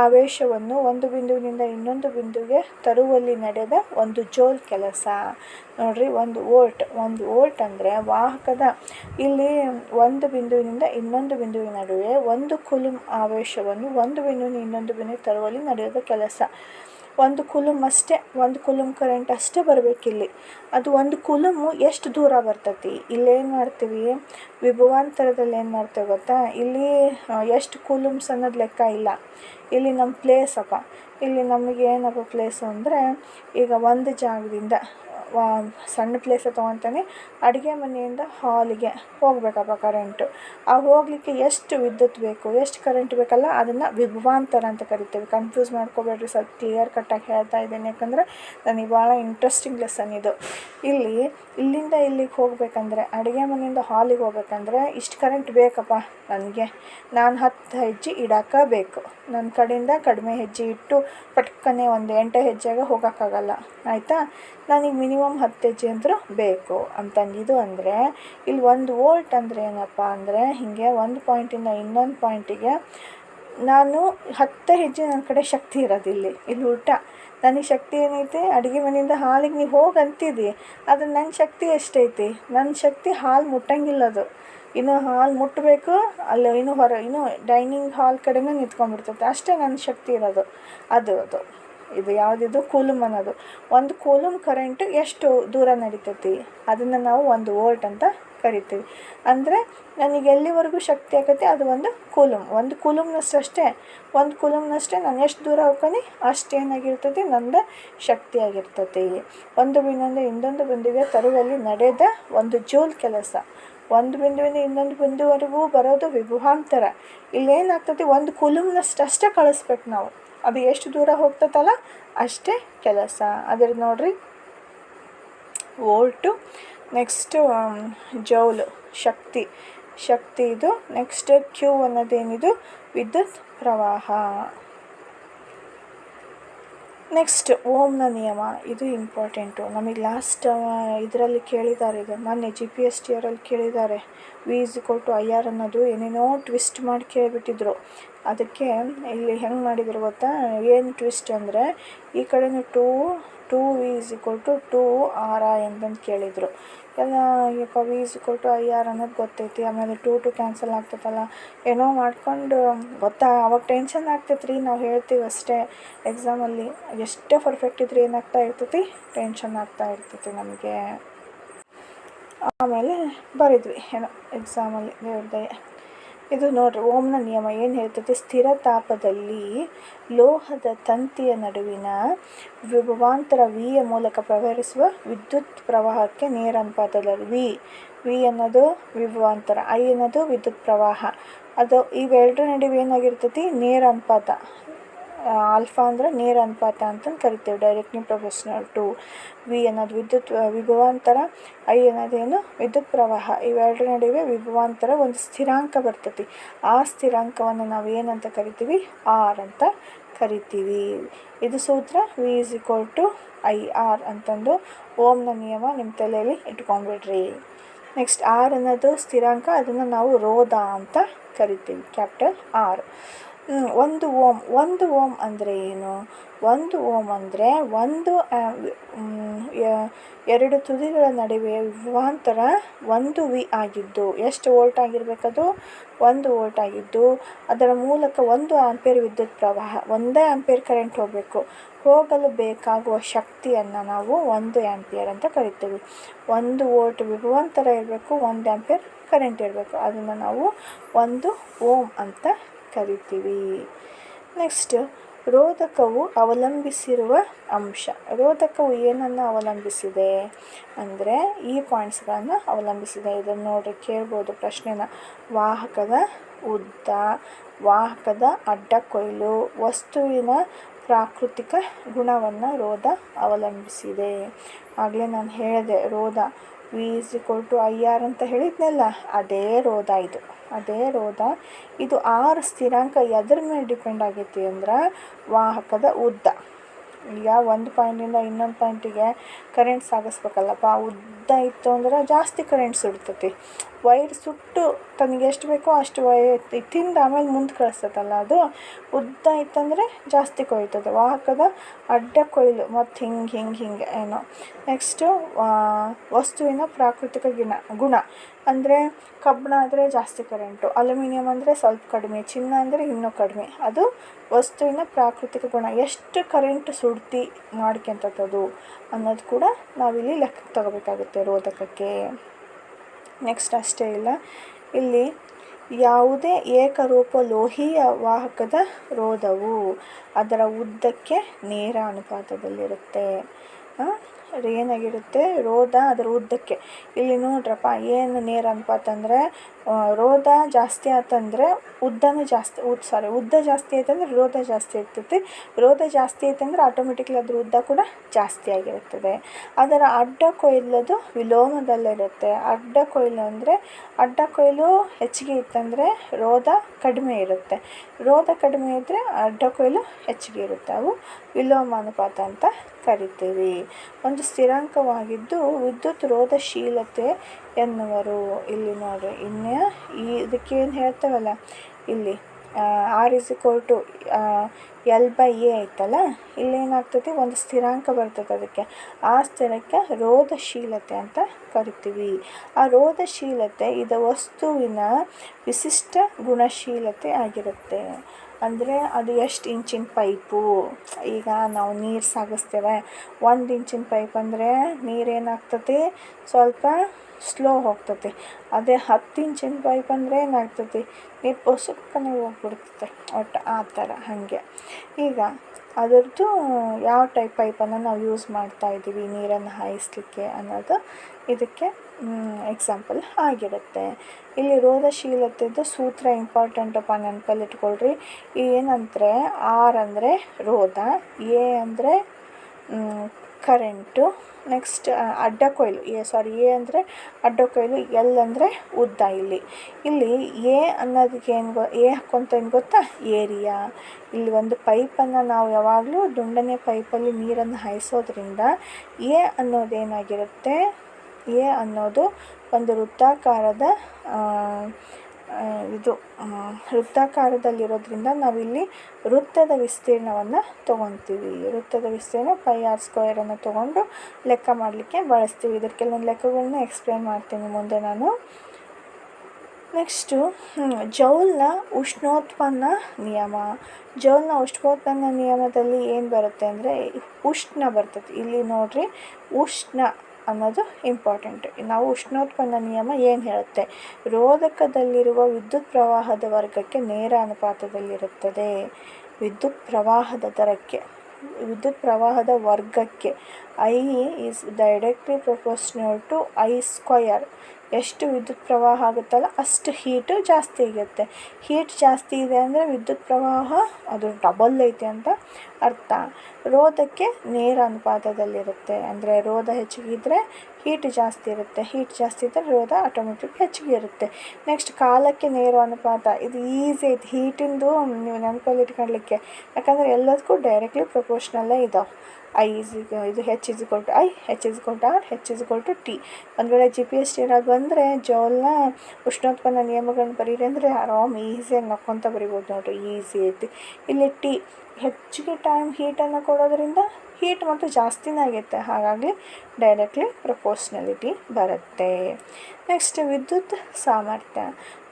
ಆವೇಶವನ್ನು ಒಂದು ಬಿಂದುವಿನಿಂದ ಇನ್ನೊಂದು ಬಿಂದುವಿಗೆ ತರುವಲ್ಲಿ ತರುವಲ್ಲಿ ನಡೆದ ಒಂದು ಜೋಲ್ ಕೆಲಸ. ನೋಡ್ರಿ, ಒಂದು ವೋಲ್ಟ್. ಒಂದು ವೋಲ್ಟ್ ಅಂದರೆ ವಾಹಕದ. ಇಲ್ಲಿ ಒಂದು ಬಿಂದುವಿನಿಂದ ಇನ್ನೊಂದು ಬಿಂದುವಿನ ನಡುವೆ ಒಂದು ಕುಲುಮ್ ಆವೇಶವನ್ನು ಒಂದು ಬಿಂದುವಿನ ಇನ್ನೊಂದು ಬಿಂದುವಿಗೆ ತರುವಲ್ಲಿ ನಡೆಯೋದ ಕೆಲಸ. ಒಂದು ಕುಲುಮ್ ಅಷ್ಟೇ, ಒಂದು ಕುಲುಮ್ ಕರೆಂಟ್ ಅಷ್ಟೇ ಬರಬೇಕಿಲ್ಲಿ. ಅದು ಒಂದು ಕುಲುಮು ಎಷ್ಟು ದೂರ ಬರ್ತೈತಿ? ಇಲ್ಲೇನು ಮಾಡ್ತೀವಿ? ವಿಭವಾಂತರದಲ್ಲಿ ಏನು ಮಾಡ್ತೇವೆ ಗೊತ್ತಾ? ಇಲ್ಲಿ ಎಷ್ಟು ಕುಲುಮ್ಸ್ ಅನ್ನೋದು ಲೆಕ್ಕ ಇಲ್ಲ. ಇಲ್ಲಿ ನಮ್ಮ ಪ್ಲೇಸ್ ಅಪ್ಪ. ಇಲ್ಲಿ ನಮಗೆ ಏನಪ್ಪ ಪ್ಲೇಸು ಅಂದರೆ ಈಗ ಒಂದು ಜಾಗದಿಂದ ಸಣ್ಣ ಪ್ಲೇಸ ತೊಗೊತಾನೆ. ಅಡುಗೆ ಮನೆಯಿಂದ ಹಾಲಿಗೆ ಹೋಗಬೇಕಪ್ಪ ಕರೆಂಟು ಆ ಹೋಗಲಿಕ್ಕೆ ಎಷ್ಟು ವಿದ್ಯುತ್ ಬೇಕು, ಎಷ್ಟು ಕರೆಂಟ್ ಬೇಕಲ್ಲ ಅದನ್ನು ವಿಭವಾಂತರ ಅಂತ ಕರಿತೀವಿ. ಕನ್ಫ್ಯೂಸ್ ಮಾಡ್ಕೋಬೇಡ್ರಿ, ಸ್ವಲ್ಪ ಕ್ಲಿಯರ್ ಕಟ್ಟಾಗಿ ಹೇಳ್ತಾ ಇದ್ದೀನಿ. ಯಾಕಂದರೆ ನನಗೆ ಭಾಳ ಇಂಟ್ರೆಸ್ಟಿಂಗ್ ಲೆಸನ್ ಇದು. ಇಲ್ಲಿ, ಇಲ್ಲಿಂದ ಇಲ್ಲಿಗೆ ಹೋಗಬೇಕಂದ್ರೆ, ಅಡುಗೆ ಮನೆಯಿಂದ ಹಾಲಿಗೆ ಹೋಗ್ಬೇಕಂದ್ರೆ ಇಷ್ಟು ಕರೆಂಟ್ ಬೇಕಪ್ಪ ನನಗೆ. ನಾನು ಹತ್ತು ಹೆಜ್ಜೆ ಇಡಾಕ ಬೇಕು ನನ್ನ ಕಡೆಯಿಂದ ಕಡಿಮೆ ಹೆಜ್ಜೆ ಇಟ್ಟು ಪಟ್ಕನೆ ಒಂದು ಎಂಟು ಹೆಜ್ಜೆಗೆ ಹೋಗೋಕ್ಕಾಗಲ್ಲ. ಆಯಿತಾ? ನನಗೆ ಮಿನಿಮಮ್ ಹತ್ತು ಹೆಜ್ಜೆ ಅಂತೂ ಬೇಕು ಅಂತಂದಿದ್ದು ಅಂದರೆ ಇಲ್ಲಿ ಒಂದು ವೋಲ್ಟ್ ಅಂದರೆ ಏನಪ್ಪ ಅಂದರೆ, ಹೀಗೆ ಒಂದು ಪಾಯಿಂಟಿಂದ ಇನ್ನೊಂದು ಪಾಯಿಂಟಿಗೆ ನಾನು ಹತ್ತು ಹೆಜ್ಜೆ ನನ್ನ ಕಡೆ ಶಕ್ತಿ ಇರೋದು ಇಲ್ಲಿ ಉಲ್ಟಾ. ನನಗೆ ಶಕ್ತಿ ಏನೈತಿ? ಅಡುಗೆ ಮನೆಯಿಂದ ಹಾಲಿಗೆ ನೀವು ಹೋಗಿ ಅಂತಿದ್ದಿ ಅದು ನನ್ನ ಶಕ್ತಿ ಎಷ್ಟೈತಿ? ನನ್ನ ಶಕ್ತಿ ಹಾಲು ಮುಟ್ಟಂಗಿಲ್ಲ ಅದು. ಇನ್ನು ಹಾಲು ಮುಟ್ಟಬೇಕು ಅಲ್ಲಿ ಇನ್ನು ಹೊರ, ಇನ್ನು ಡೈನಿಂಗ್ ಹಾಲ್ ಕಡೆನೇ ನಿಂತ್ಕೊಂಡ್ಬಿಡ್ತೈತೆ. ಅಷ್ಟೇ ನನ್ನ ಶಕ್ತಿ ಇರೋದು. ಅದು ಅದು. ಇದು ಯಾವುದಿದು? ಕೂಲುಮ್ ಅನ್ನೋದು. ಒಂದು ಕೂಲುಮ್ ಕರೆಂಟ್ ಎಷ್ಟು ದೂರ ನಡೀತೈತಿ? ಅದನ್ನು ನಾವು ಒಂದು ವೋಲ್ಟ್ ಅಂತ ಕರಿತೀವಿ. ಅಂದರೆ ನನಗೆ ಎಲ್ಲಿವರೆಗೂ ಶಕ್ತಿ ಆಗತ್ತೆ ಅದು ಒಂದು ಕೂಲುಮ್ ಒಂದು ಕೂಲುಮ್ನಷ್ಟು ಒಂದು ಕೂಲಮ್ನಷ್ಟೇ ನಾನು ಎಷ್ಟು ದೂರ ಹೋಗ್ತೀನಿ? ಅಷ್ಟು ಏನಾಗಿರ್ತೈತಿ? ನಂದು ಶಕ್ತಿ ಆಗಿರ್ತೈತಿ. ಒಂದು ಬಿಂದುವಿಂದ ಇನ್ನೊಂದು ಬಿಂದುವಿಗೆ ತರುವಲ್ಲಿ ನಡೆದ ಒಂದು ಜೂಲ್ ಕೆಲಸ. ಒಂದು ಬಿಂದುವಿಂದ ಇನ್ನೊಂದು ಬಿಂದುವರೆಗೂ ಬರೋದು ವಿಭುಹಾಂತರ. ಇಲ್ಲೇನಾಗ್ತೈತಿ? ಒಂದು ಕುಲುಮ್ನಷ್ಟು ಅಷ್ಟೇ ಕಳಿಸ್ಬೇಕು ನಾವು. ಅದು ಎಷ್ಟು ದೂರ ಹೋಗ್ತದಲ್ಲ ಅಷ್ಟೇ ಕೆಲಸ. ಅದ್ರ ನೋಡ್ರಿ, ವೋಲ್ಟು, ನೆಕ್ಸ್ಟು ಜೌಲ್, ಶಕ್ತಿ. ಶಕ್ತಿ ಇದು, ನೆಕ್ಸ್ಟ್ ಕ್ಯೂ ಅನ್ನೋದೇನಿದು? ವಿದ್ಯುತ್ ಪ್ರವಾಹ. ನೆಕ್ಸ್ಟ್ ಓಮ್ನ ನಿಯಮ. ಇದು ಇಂಪಾರ್ಟೆಂಟು ನಮಗೆ ಲಾಸ್ಟ್ ಇದರಲ್ಲಿ ಕೇಳಿದ್ದಾರೆ. ಇದು ಮೊನ್ನೆ ಜಿ ಪಿ ಎಸ್ ಟಿ ಅವರಲ್ಲಿ ಕೇಳಿದ್ದಾರೆ. V is to I R ಅನ್ನೋದು ಏನೇನೋ ಟ್ವಿಸ್ಟ್ ಮಾಡಿ ಕೇಳಿಬಿಟ್ಟಿದ್ರು. ಅದಕ್ಕೆ ಇಲ್ಲಿ ಹೆಂಗೆ ಮಾಡಿದ್ರು ಗೊತ್ತಾ? ಏನು ಟ್ವಿಸ್ಟ್ ಅಂದರೆ ಈ ಕಡೆಯೂ two two V is equal to two R I ಅಂತಂದು ಕೇಳಿದರು. ಎಲ್ಲ V is equal to I R ಅನ್ನೋದು ಗೊತ್ತೈತಿ, ಆಮೇಲೆ ಟೂ ಟು ಕ್ಯಾನ್ಸಲ್ ಆಗ್ತೈತಲ್ಲ ಏನೋ ಮಾಡ್ಕೊಂಡು, ಗೊತ್ತಾ? ಅವಾಗ ಟೆನ್ಷನ್ ಆಗ್ತೈತೆ ರೀ ನಾವು ಹೇಳ್ತೀವಿ ಅಷ್ಟೇ. ಎಕ್ಸಾಮಲ್ಲಿ ಎಷ್ಟೇ ಪರ್ಫೆಕ್ಟ್ ಇದ್ರೆ ಏನಾಗ್ತಾ ಇರ್ತೈತಿ, ಟೆನ್ಷನ್ ಆಗ್ತಾ ಇರ್ತೈತಿ ನಮಗೆ. ಆಮೇಲೆ ಬರಿದ್ವಿ, ಏನೋ ಎಕ್ಸಾಮಲ್ಲಿ ದೇವ್ರ ದಯೆ. ಇದು ನೋಡ್ರಿ, ಓಮ್ನ ನಿಯಮ ಏನು ಹೇಳ್ತೈತಿ ಸ್ಥಿರ ತಾಪದಲ್ಲಿ ಲೋಹದ ತಂತಿಯ ನಡುವಿನ ವಿಭವಾಂತರ ವಿಯ ಮೂಲಕ ಪ್ರವಹಿಸುವ ವಿದ್ಯುತ್ ಪ್ರವಾಹಕ್ಕೆ ನೇರ ಅನುಪಾತದಲ್ಲಿ ವಿ. ವಿ ಅನ್ನೋದು ವಿಭವಾಂತರ, ಐ ಅನ್ನೋದು ವಿದ್ಯುತ್ ಪ್ರವಾಹ. ಅದು ಇವೆರಡರ ನಡುವೆ ಏನಾಗಿರ್ತೈತಿ? ನೇರ ಅನುಪಾತ. ಆಲ್ಫಾ ಅಂದರೆ ನೇರ ಅನುಪಾತ ಅಂತಂದು ಕರಿತೇವೆ. ಡೈರೆಕ್ಟ್ಲಿ ಪ್ರೊಫೆಷನಲ್ ಟು ವಿ ಅನ್ನೋದು ವಿದ್ಯುತ್ ವಿಭವಾಂತರ ಐ ಅನ್ನೋದೇನು ವಿದ್ಯುತ್ ಪ್ರವಾಹ. ಇವೆರಡರ ನಡುವೆ ವಿಭವಾಂತರ ಒಂದು ಸ್ಥಿರಾಂಕ ಬರ್ತೈತಿ. ಆ ಸ್ಥಿರಾಂಕವನ್ನು ನಾವು ಏನಂತ ಕರಿತೀವಿ? ಆರ್ ಅಂತ ಕರಿತೀವಿ. ಇದು ಸೂತ್ರ V is equal to I R ಅಂತಂದು ಓಮ್ನ ನಿಯಮ ನಿಮ್ಮ ತಲೆಯಲ್ಲಿ ಇಟ್ಕೊಂಡ್ಬಿಡ್ರಿ. ನೆಕ್ಸ್ಟ್ ಆರ್ ಅನ್ನೋದು ಸ್ಥಿರಾಂಕ, ಅದನ್ನು ನಾವು ರೋಧ ಅಂತ ಕರಿತೀವಿ. ಕ್ಯಾಪಿಟಲ್ ಆರ್ ಒಂದು ಓಮ್ ಒಂದು ಓಮ್ ಅಂದರೆ ಏನು? ಒಂದು ಓಮ್ ಅಂದರೆ ಒಂದು ಎರಡು ತುದಿಗಳ ನಡುವೆ ವಿವಾಂತರ ಒಂದು ವಿ ಆಗಿದ್ದು, ಎಷ್ಟು ವೋಲ್ಟ್ ಆಗಿರಬೇಕದು? ಒಂದು ವೋಲ್ಟ್ ಆಗಿದ್ದು, ಅದರ ಮೂಲಕ ಒಂದು ಆಂಪೇರ್ ವಿದ್ಯುತ್ ಪ್ರವಾಹ, ಒಂದೇ ಆಂಪೇರ್ ಕರೆಂಟ್ ಹೋಗಬೇಕು. ಹೋಗಲು ಬೇಕಾಗುವ ಶಕ್ತಿಯನ್ನು ನಾವು ಒಂದು ಆ್ಯಂಪಿಯರ್ ಅಂತ ಕರಿತೀವಿ. ಒಂದು ವೋಲ್ಟ್ ವಿಭವಾಂತರ ಇರಬೇಕು, ಒಂದು ಆ್ಯಂಪಿಯರ್ ಕರೆಂಟ್ ಇರಬೇಕು. ಅದನ್ನು ನಾವು ಒಂದು ಓಮ್ ಅಂತ ಕರಿತೀವಿ. ನೆಕ್ಸ್ಟ್ ರೋಧಕವು ಅವಲಂಬಿಸಿರುವ ಅಂಶ. ರೋಧಕವು ಏನನ್ನು ಅವಲಂಬಿಸಿದೆ ಅಂದರೆ ಈ ಪಾಯಿಂಟ್ಸ್ಗಳನ್ನು ಅವಲಂಬಿಸಿದೆ. ಇದನ್ನು ನೋಡಿ ಕೇಳ್ಬೋದು ಪ್ರಶ್ನೆನ. ವಾಹಕದ ಉದ್ದ, ವಾಹಕದ ಅಡ್ಡ ಕೊಯ್ಲು, ವಸ್ತುವಿನ ಪ್ರಾಕೃತಿಕ ಗುಣವನ್ನು ರೋಧ ಅವಲಂಬಿಸಿದೆ. ಆಗಲೇ ನಾನು ಹೇಳಿದೆ, ರೋಧ V is equal to I R ಅಂತ ಹೇಳಿದ್ನಲ್ಲ, ಅದೇ ರೋಧ ಇದು. ಅದೇ ರೋಧ. ಇದು ಆರ್ ಸ್ಥಿರಾಂಕ ಎದ್ರ ಮೇಲೆ ಡಿಪೆಂಡ್ ಆಗೈತಿ ಅಂದ್ರೆ ವಾಹಕದ ಉದ್ದ. ಈಗ ಒಂದು ಪಾಯಿಂಟಿಂದ ಇನ್ನೊಂದು ಪಾಯಿಂಟಿಗೆ ಕರೆಂಟ್ ಸಾಗಿಸ್ಬೇಕಲ್ಲಪ್ಪ ಉದ್ದ ಇತ್ತು ಅಂದ್ರೆ ಜಾಸ್ತಿ ಕರೆಂಟ್ ಸುಡ್ತತಿ ವೈರ್ ಸುಟ್ಟು ತನಗೆ ಎಷ್ಟು ಬೇಕೋ ಅಷ್ಟು ವೈ ತಿಂದು ಆಮೇಲೆ ಮುಂದೆ ಕಳಿಸ್ತದಲ್ಲ ಅದು. ಉದ್ದ ಇತ್ತಂದರೆ ಜಾಸ್ತಿ ಕೊಯ್ತದೆ. ವಾಹಕದ ಅಡ್ಡ ಕೊಯ್ಲು. ಮತ್ತು ಹಿಂಗೆ ಹಿಂಗೆ ಹಿಂಗೆ ಏನೋ. ನೆಕ್ಸ್ಟು ವಸ್ತುವಿನ ಪ್ರಾಕೃತಿಕ ಗುಣ ಗುಣ. ಅಂದರೆ ಕಬ್ಬಿಣ ಆದರೆ ಜಾಸ್ತಿ ಕರೆಂಟು ಅಲ್ಯೂಮಿನಿಯಂ ಅಂದರೆ ಸ್ವಲ್ಪ ಕಡಿಮೆ, ಚಿನ್ನ ಅಂದರೆ ಇನ್ನೂ ಕಡಿಮೆ. ಅದು ವಸ್ತುವಿನ ಪ್ರಾಕೃತಿಕ ಗುಣ. ಎಷ್ಟು ಕರೆಂಟ್ ಸುಡ್ತಿ ಮಾಡ್ಕೊಂತದ್ದು ಅನ್ನೋದು ಕೂಡ ನಾವಿಲ್ಲಿ ಲೆಕ್ಕಕ್ಕೆ ತಗೋಬೇಕಾಗುತ್ತೆ ರೋಧಕಕ್ಕೆ. ನೆಕ್ಸ್ಟ್ ಅಷ್ಟೇ ಇಲ್ಲ. ಇಲ್ಲಿ ಯಾವುದೇ ಏಕರೂಪ ಲೋಹೀಯ ವಾಹಕದ ರೋಧವು ಅದರ ಉದ್ದಕ್ಕೆ ನೇರ ಅನುಪಾತದಲ್ಲಿರುತ್ತೆ. ಏನಾಗಿರುತ್ತೆ? ರೋಧ ಅದರ ಉದ್ದಕ್ಕೆ. ಇಲ್ಲಿ ನೋಡ್ರಪ್ಪ, ಏನು ನೇರ ಅನುಪಾತ ಅಂದರೆ ರೋಧ ಜಾಸ್ತಿ ಆತಂದರೆ ಉದ್ದನೂ ಜಾಸ್ತಿ ಉದ್ದ ಸಾರಿ ಉದ್ದ ಜಾಸ್ತಿ ಆಯ್ತಂದ್ರೆ ರೋಧ ಜಾಸ್ತಿ ಇರ್ತೈತಿ. ರೋಧ ಜಾಸ್ತಿ ಆಯ್ತಂದ್ರೆ ಆಟೋಮೆಟಿಕ್ಲಿ ಅದ್ರ ಉದ್ದ ಕೂಡ ಜಾಸ್ತಿ ಆಗಿರುತ್ತದೆ. ಅದರ ಅಡ್ಡ ಕೊಯ್ಲದು ವಿಲೋಮದಲ್ಲಿರುತ್ತೆ. ಅಡ್ಡ ಕೊಯ್ಲು ಅಂದರೆ, ಅಡ್ಡ ಕೊಯ್ಲು ಹೆಚ್ಚಿಗೆ ಇತ್ತಂದರೆ ರೋಧ ಕಡಿಮೆ ಇರುತ್ತೆ. ರೋಧ ಕಡಿಮೆ ಇದ್ದರೆ ಅಡ್ಡ ಕೊಯ್ಲು ಹೆಚ್ಚಿಗೆ ಇರುತ್ತೆ. ಅವು ವಿಲೋಮ ಅನುಪಾತ ಅಂತ ಕರಿತೀವಿ. ಒಂದು ಸ್ಥಿರಾಂಕವಾಗಿದ್ದು ವಿದ್ಯುತ್ ರೋಧಶೀಲತೆ ಎನ್ನುವರು. ಇಲ್ಲಿ ನೋಡಿ ಇನ್ನು ಈ ಏನು ಹೇಳ್ತೇವಲ್ಲ ಇಲ್ಲಿ R is equal to L by A ಐತಲ್ಲ ಇಲ್ಲೇನಾಗ್ತದೆ ಒಂದು ಸ್ಥಿರಾಂಕ ಬರ್ತದೆ ಅದಕ್ಕೆ. ಆ ಸ್ಥಿರಕ್ಕೆ ರೋಧಶೀಲತೆ ಅಂತ ಕರಿತೀವಿ. ಆ ರೋಧಶೀಲತೆ ಇದು ವಸ್ತುವಿನ ವಿಶಿಷ್ಟ ಗುಣಶೀಲತೆ ಆಗಿರುತ್ತೆ. ಅಂದರೆ ಅದು ಎಷ್ಟು ಇಂಚಿನ ಪೈಪು? ಈಗ ನಾವು ನೀರು ಸಾಗಿಸ್ತೇವೆ. ಒಂದು ಇಂಚಿನ ಪೈಪ್ ಅಂದರೆ ನೀರೇನಾಗ್ತತಿ ಸ್ವಲ್ಪ ಸ್ಲೋ ಹೋಗ್ತತಿ ಅದೇ ಹತ್ತು ಇಂಚಿನ ಪೈಪ್ ಅಂದರೆ ಏನಾಗ್ತತಿ ನೀರು ಪುಸುಕ್ಕನೆ ಹೋಗ್ಬಿಡ್ತದೆ ಒಟ್ಟು ಆ ಥರ ಹಾಗೆ. ಈಗ ಅದರದ್ದು ಯಾವ ಟೈಪ್ ಪೈಪನ್ನು ನಾವು ಯೂಸ್ ಮಾಡ್ತಾ ಇದ್ದೀವಿ ನೀರನ್ನು ಹಾಯಿಸಲಿಕ್ಕೆ ಅನ್ನೋದು ಇದಕ್ಕೆ ಎಕ್ಸಾಂಪಲ್ ಆಗಿರುತ್ತೆ. ಇಲ್ಲಿ ರೋಧಶೀಲತೆದು ಸೂತ್ರ ಇಂಪಾರ್ಟೆಂಟ್ ಇಂಪಾರ್ಟೆಂಟಪ್ಪ ನೆನಪಲ್ಲಿ ಇಟ್ಕೊಳ್ರಿ ಏನಂದರೆ ಆರ್ ಅಂದರೆ ರೋಧ ಎ ಅಂದರೆ ಕರೆಂಟು ನೆಕ್ಸ್ಟ್ ಅಡ್ಡ ಕೊಯ್ಲು ಎ ಸಾರಿ ಎ ಅಂದರೆ ಅಡ್ಡ ಕೊಯ್ಲು ಎಲ್ ಅಂದರೆ ಉದ್ದ ಇಲ್ಲಿ. ಇಲ್ಲಿ ಎ ಅನ್ನೋದಕ್ಕೆ ಏನು ಗೊ ಎ ಹಾಕ್ಕೊಂತ ಏನು ಗೊತ್ತಾ? ಏರಿಯಾ. ಇಲ್ಲಿ ಒಂದು ಪೈಪನ್ನು ನಾವು ಯಾವಾಗಲೂ ದುಂಡನೆ ಪೈಪಲ್ಲಿ ನೀರನ್ನು ಹಾಯಿಸೋದ್ರಿಂದ ಎ ಅನ್ನೋದೇನಾಗಿರುತ್ತೆ? ಎ ಅನ್ನೋದು ಒಂದು ವೃತ್ತಾಕಾರದ ಇದು ವೃತ್ತಾಕಾರದಲ್ಲಿರೋದ್ರಿಂದ ನಾವಿಲ್ಲಿ ವೃತ್ತದ ವಿಸ್ತೀರ್ಣವನ್ನು ತೊಗೊತೀವಿ. ವೃತ್ತದ ವಿಸ್ತೀರ್ಣ ಪೈ ಆರ್ ಸ್ಕ್ವೇರನ್ನು ತೊಗೊಂಡು ಲೆಕ್ಕ ಮಾಡಲಿಕ್ಕೆ ಬಳಸ್ತೀವಿ. ಇದರ ಕೆಲವೊಂದು ಲೆಕ್ಕಗಳನ್ನ ಎಕ್ಸ್ಪ್ಲೇನ್ ಮಾಡ್ತೀನಿ ಮುಂದೆ ನಾನು. ನೆಕ್ಸ್ಟು ಜೌಲ್ನ ಉಷ್ಣೋತ್ಪನ್ನ ನಿಯಮ. ಜೌಲ್ನ ಉಷ್ಣೋತ್ಪನ್ನ ನಿಯಮದಲ್ಲಿ ಏನು ಬರುತ್ತೆ ಅಂದರೆ ಉಷ್ಣ ಬರ್ತದೆ. ಇಲ್ಲಿ ನೋಡಿರಿ, ಉಷ್ಣ. ಅನ್ನೋದು ಇಂಪಾರ್ಟೆಂಟ್ ನಾವು ಉಷ್ಣೋತ್ಪನ್ನ ನಿಯಮ ಏನು ಹೇಳುತ್ತೆ? ರೋಧಕದಲ್ಲಿರುವ ವಿದ್ಯುತ್ ಪ್ರವಾಹದ ವರ್ಗಕ್ಕೆ ನೇರ ಅನುಪಾತದಲ್ಲಿರುತ್ತದೆ. ವಿದ್ಯುತ್ ಪ್ರವಾಹದ ದರಕ್ಕೆ, ವಿದ್ಯುತ್ ಪ್ರವಾಹದ ವರ್ಗಕ್ಕೆ I is directly proportional to I square ಎಷ್ಟು ವಿದ್ಯುತ್ ಪ್ರವಾಹ ಆಗುತ್ತಲ್ಲ ಅಷ್ಟು ಹೀಟು ಜಾಸ್ತಿ ಆಗುತ್ತೆ ಹೀಟ್ ಜಾಸ್ತಿ ಇದೆ ಅಂದರೆ ವಿದ್ಯುತ್ ಪ್ರವಾಹ ಅದು ಡಬಲ್ ಐತೆ ಅಂತ ಅರ್ಥ. ರೋಧಕ್ಕೆ ನೇರ ಅನುಪಾತದಲ್ಲಿರುತ್ತೆ. ಅಂದರೆ ರೋಧ ಹೆಚ್ಚಿಗಿದ್ರೆ ಹೀಟ್ ಜಾಸ್ತಿ ಇರುತ್ತೆ. ಹೀಟ್ ಜಾಸ್ತಿ ಇದ್ದರೆ ರೋಧ ಆಟೋಮೆಟಿಕ್ ಹೆಚ್ಚಿಗೆ ಇರುತ್ತೆ. ನೆಕ್ಸ್ಟ್ ಕಾಲಕ್ಕೆ ನೇರ ಅನುಪಾತ. ಇದು ಈಸಿ ಐತಿ. ಹೀಟಿಂದು ನೀವು ನೆನಪಲ್ಲಿ ಇಟ್ಕೊಳ್ಲಿಕ್ಕೆ. ಯಾಕಂದರೆ ಎಲ್ಲದಕ್ಕೂ ಡೈರೆಕ್ಟ್ಲಿ ಪ್ರಪೋರ್ಷನಲ್ಲೇ ಇದಾವೆ ಐ ಇಸ್ ಇದು H is equal to I H is equal to R H is equal to T ಒಂದು ವೇಳೆ ಜಿ ಪಿ ಎಸ್ ಟಿ ಬಂದರೆ ಜೋಲ್ನ ಉಷ್ಣೋತ್ಪನ್ನ ನಿಯಮಗಳನ್ನ ಬರೀರಿ ಅಂದರೆ ಆರಾಮ್ ಈಸಿಯಾಗಿ ನಕ್ಕೊತ ಬರಿಬೋದು ನೋಡಿರಿ. ಈಸಿ ಐತಿ. ಇಲ್ಲಿ ಟಿ ಹೆಚ್ಚಿಗೆ ಟೈಮ್ ಹೀಟನ್ನು ಕೊಡೋದ್ರಿಂದ ಹೀಟ್ ಮತ್ತು ಜಾಸ್ತಿನೇ ಆಗುತ್ತೆ ಹಾಗಾಗಿ ಡೈರೆಕ್ಟ್ಲಿ ಪ್ರಪೋರ್ಷ್ನಲಿಟಿ ಬರುತ್ತೆ. ನೆಕ್ಸ್ಟ್ ವಿದ್ಯುತ್ ಸಾಮರ್ಥ್ಯ.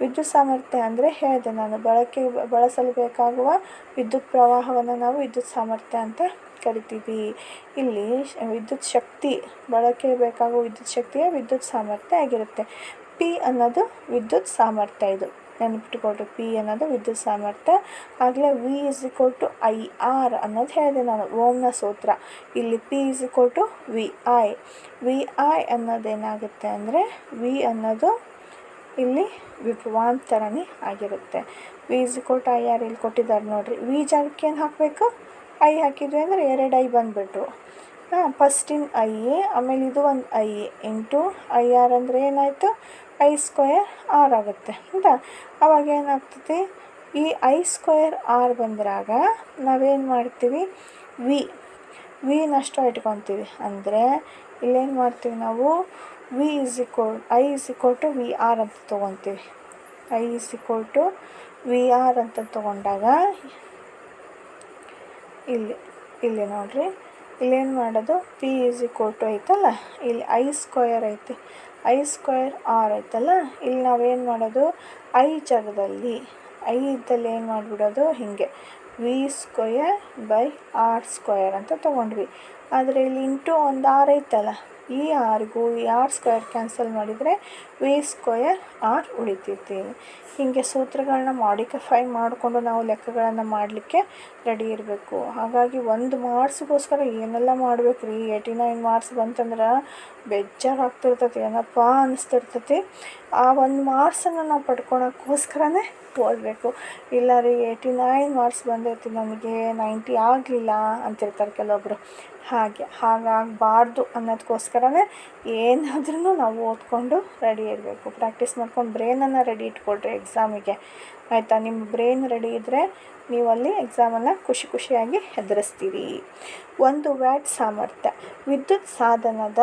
ವಿದ್ಯುತ್ ಸಾಮರ್ಥ್ಯ ಅಂದರೆ ಹೇಳಿದೆ ನಾನು, ಬಳಕೆ ಬಳಸಲು ಬೇಕಾಗುವ ವಿದ್ಯುತ್ ಪ್ರವಾಹವನ್ನು ನಾವು ವಿದ್ಯುತ್ ಸಾಮರ್ಥ್ಯ ಅಂತ ಕರಿತೀವಿ. ಇಲ್ಲಿ ವಿದ್ಯುತ್ ಶಕ್ತಿ ಬಳಕೆ ಬೇಕಾಗುವ ವಿದ್ಯುತ್ ಶಕ್ತಿಯ ವಿದ್ಯುತ್ ಸಾಮರ್ಥ್ಯ ಆಗಿರುತ್ತೆ. ಪಿ ಅನ್ನೋದು ವಿದ್ಯುತ್ ಸಾಮರ್ಥ್ಯ ಇದು. ನೆನಪಿಟ್ಕೊಳ್ರಿ. ಪಿ ಅನ್ನೋದು ವಿದ್ಯುತ್ ಸಾಮರ್ಥ್ಯ. ಆಗಲೇ V is equal to I R ಅನ್ನೋದು ಹೇಳಿದೆ ನಾನು. ಓಮ್ನ ಸೂತ್ರ. ಇಲ್ಲಿ P is equal to V I V I ಅನ್ನೋದೇನಾಗುತ್ತೆ ಅಂದರೆ ವಿ ಅನ್ನೋದು ಇಲ್ಲಿ ವಿಭವಾಂತರನೇ ಆಗಿರುತ್ತೆ. V is equal to I R ಇಲ್ಲಿ ಕೊಟ್ಟಿದ್ದಾರೆ ನೋಡಿರಿ. ವಿ ಜಾಗಕ್ಕೆ ಏನು ಹಾಕಬೇಕು? ಐ ಹಾಕಿದ್ವಿ ಅಂದರೆ ಎರಡು ಐ ಬಂದುಬಿಟ್ರು. ಹಾಂ ಫಸ್ಟಿನ ಐ ಎ ಆಮೇಲೆ ಇದು ಒಂದು I A into I R ಅಂದರೆ ಏನಾಯಿತು? ಐ ಸ್ಕ್ವೇರ್ ಆರ್ ಆಗುತ್ತೆ. ಹೌದಾ? ಅವಾಗ ಏನಾಗ್ತದೆ? ಈ ಐ ಸ್ಕ್ವೇರ್ ಆರ್ ಬಂದಾಗ ನಾವೇನು ಮಾಡ್ತೀವಿ? ವಿ ವಿನಷ್ಟು ಇಟ್ಕೊತೀವಿ. ಅಂದರೆ ಇಲ್ಲೇನು ಮಾಡ್ತೀವಿ ನಾವು? V is equal I is equal to V R ಅಂತ ತೊಗೊತೀವಿ. I is equal to V R ಅಂತ ತೊಗೊಂಡಾಗ ಇಲ್ಲಿ ಇಲ್ಲಿ ನೋಡಿರಿ. ಇಲ್ಲೇನು ಮಾಡೋದು? ಪಿ ಈಸ್ ಇಕ್ವಲ್ ಟು ಐತಲ್ಲ? ಇಲ್ಲಿ ಐ ಸ್ಕ್ವಯರ್ ಐತಿ. ಐ ಸ್ಕ್ವೇರ್ ಆರ್ ಐತಲ್ಲ ಇಲ್ಲಿ ನಾವೇನು ಮಾಡೋದು? ಐ ಜಾಗದಲ್ಲಿ. ಐ ಇದ್ದಲ್ಲಿ ಏನು ಮಾಡಿಬಿಡೋದು? ಹೀಗೆ. V square by R square ಅಂತ ತೊಗೊಂಡ್ವಿ. ಆದರೆ ಇಲ್ಲಿ ಇಂಟು ಒಂದು ಆರ್ ಐತಲ್ಲ, ಈ ಆರ್ಗೂ ಈ ಆರ್ ಸ್ಕ್ವಯರ್ ಕ್ಯಾನ್ಸಲ್ ಮಾಡಿದರೆ ವಿ ಸ್ಕ್ವಯರ್ ಆರ್ ಉಳಿತೈತಿ. ಹೀಗೆ ಸೂತ್ರಗಳನ್ನ ಮಾಡಿಫೈ ಮಾಡಿಕೊಂಡು ನಾವು ಲೆಕ್ಕಗಳನ್ನು ಮಾಡಲಿಕ್ಕೆ ರೆಡಿ ಇರಬೇಕು. ಹಾಗಾಗಿ ಒಂದು ಮಾರ್ಕ್ಸ್ಗೋಸ್ಕರ ಏನೆಲ್ಲ ಮಾಡಬೇಕು ರೀ? ಏಯ್ಟಿ ನೈನ್ ಮಾರ್ಕ್ಸ್ ಬಂತಂದ್ರೆ ಬೇಜಾರು ಆಗ್ತಿರ್ತೈತಿ, ಏನಪ್ಪ ಅನಿಸ್ತಿರ್ತೈತಿ. ಆ ಒಂದು ಮಾರ್ಕ್ಸನ್ನು ನಾವು ಪಡ್ಕೊಳಕ್ಕೋಸ್ಕರನೇ ಓದಬೇಕು. ಇಲ್ಲ ರೀ ಏಯ್ಟಿ ನೈನ್ ಮಾರ್ಕ್ಸ್ ಬಂದೈತಿ ನನಗೆ ನೈಂಟಿ ಆಗಲಿಲ್ಲ ಅಂತಿರ್ತಾರೆ ಕೆಲವೊಬ್ಬರು ಹಾಗೆ, ಹಾಗಾಗಬಾರ್ದು ಅನ್ನೋದಕ್ಕೋಸ್ಕರನೇ ಏನಾದ್ರೂ ನಾವು ಓದ್ಕೊಂಡು ರೆಡಿ ಇರಬೇಕು. ಪ್ರಾಕ್ಟೀಸ್ ಮಾಡ್ಕೊಂಡು ಬ್ರೈನನ್ನು ರೆಡಿ ಇಟ್ಕೊಳ್ರಿ ಎಕ್ಸಾಮಿಗೆ ಆಯಿತಾ? ನಿಮ್ಮ ಬ್ರೈನ್ ರೆಡಿ ಇದ್ದರೆ ನೀವು ಅಲ್ಲಿ ಎಕ್ಸಾಮನ್ನು ಖುಷಿ ಖುಷಿಯಾಗಿ ಎದುರಿಸ್ತೀರಿ ಒಂದು ವ್ಯಾಟ್ ಸಾಮರ್ಥ್ಯ. ವಿದ್ಯುತ್ ಸಾಧನದ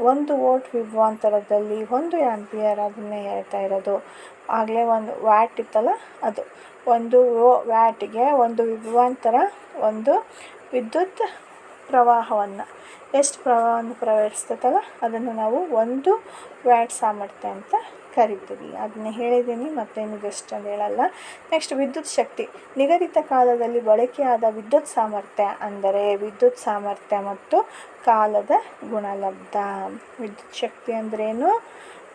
ಒಂದು ವೋಲ್ಟ್ ವಿಭವಾಂತರದಲ್ಲಿ ಒಂದು ಆ್ಯಂಪಿಯರ್ ಅದನ್ನೇ ಹೇಳ್ತಾ ಇರೋದು. ಆಗಲೇ ಒಂದು ವ್ಯಾಟ್ ಇತ್ತಲ್ಲ ಅದು. ಒಂದು ವ್ಯಾಟಿಗೆ ಒಂದು ವಿಭವಾಂತರ ಒಂದು ವಿದ್ಯುತ್ ಪ್ರವಾಹವನ್ನು. ಎಷ್ಟು ಪ್ರವಾಹವನ್ನು ಪ್ರವಹಿಸ್ತೈತಲ್ಲ ಅದನ್ನು ನಾವು ಒಂದು ವ್ಯಾಟ್ ಸಾಮರ್ಥ್ಯ ಅಂತ ಕರಿತೀವಿ ಅದನ್ನ ಹೇಳಿದ್ದೀನಿ, ಮತ್ತೇನು ಜಸ್ಟ್ ಅಂತ ಹೇಳಲ್ಲ. ನೆಕ್ಸ್ಟ್ ವಿದ್ಯುತ್ ಶಕ್ತಿ. ನಿಗದಿತ ಕಾಲದಲ್ಲಿ ಬಳಕೆಯಾದ ವಿದ್ಯುತ್ ಸಾಮರ್ಥ್ಯ ಅಂದರೆ ವಿದ್ಯುತ್ ಸಾಮರ್ಥ್ಯ ಮತ್ತು ಕಾಲದ ಗುಣಲಬ್ಧ. ವಿದ್ಯುತ್ ಶಕ್ತಿ ಅಂದ್ರೇನು?